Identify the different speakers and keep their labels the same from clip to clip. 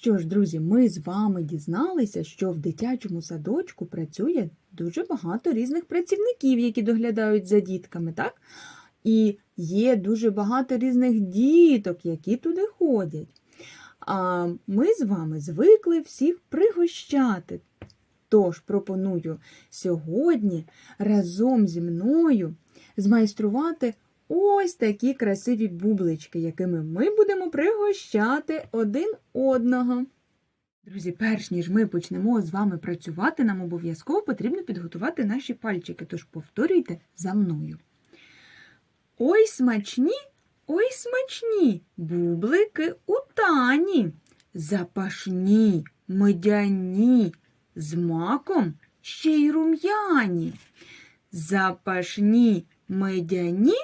Speaker 1: Що ж, друзі, ми з вами дізналися, що в дитячому садочку працює дуже багато різних працівників, які доглядають за дітками, так? І є дуже багато різних діток, які туди ходять. А ми з вами звикли всіх пригощати. Тож пропоную сьогодні разом зі мною змайструвати ось такі красиві бублички, якими ми будемо пригощати один одного. Друзі, перш ніж ми почнемо з вами працювати, нам обов'язково потрібно підготувати наші пальчики, тож повторюйте за мною. Ой смачні, ой смачні, бублики у тані, запашні, медяні, з маком ще й рум'яні. Запашні медяні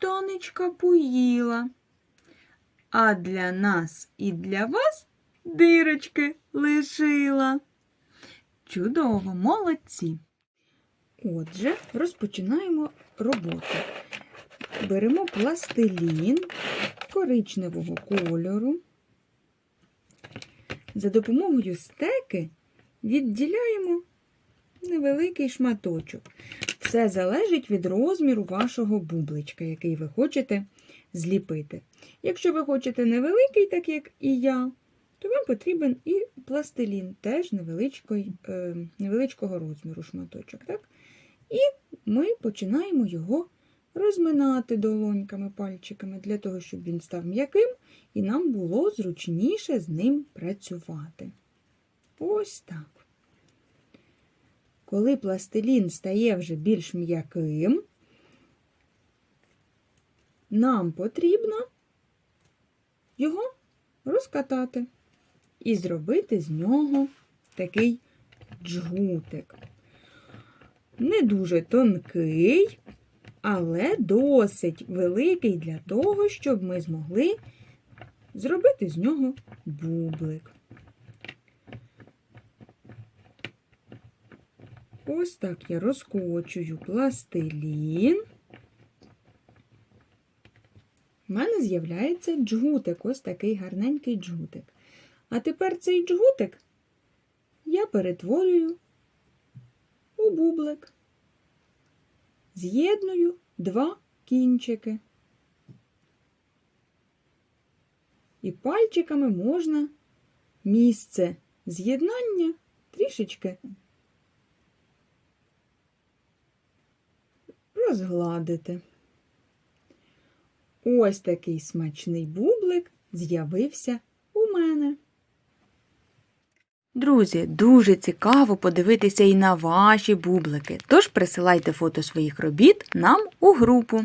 Speaker 1: тонечка поїла. А для нас і для вас дирочки лишила. Чудово, молодці. Отже, розпочинаємо роботу. Беремо пластилін коричневого кольору. За допомогою стеки відділяємо невеликий шматочок. Все залежить від розміру вашого бубличка, який ви хочете зліпити. Якщо ви хочете невеликий, так як і я, то вам потрібен і пластилін, теж е, невеличкого розміру шматочок. Так? І ми починаємо його розминати долоньками, пальчиками, для того, щоб він став м'яким, і нам було зручніше з ним працювати. Ось так. Коли пластилін стає вже більш м'яким, нам потрібно його розкатати і зробити з нього такий джгутик. Не дуже тонкий, але досить великий для того, щоб ми змогли зробити з нього бублик. Ось так я розкочую пластилін. У мене з'являється джгутик, ось такий гарненький джгутик. А тепер цей джгутик я перетворюю у бублик. З'єдную два кінчики. І пальчиками можна місце з'єднання трішечки розгладити. Ось такий смачний бублик з'явився у мене. Друзі, дуже цікаво подивитися і на ваші бублики. Тож присилайте фото своїх робіт нам у групу.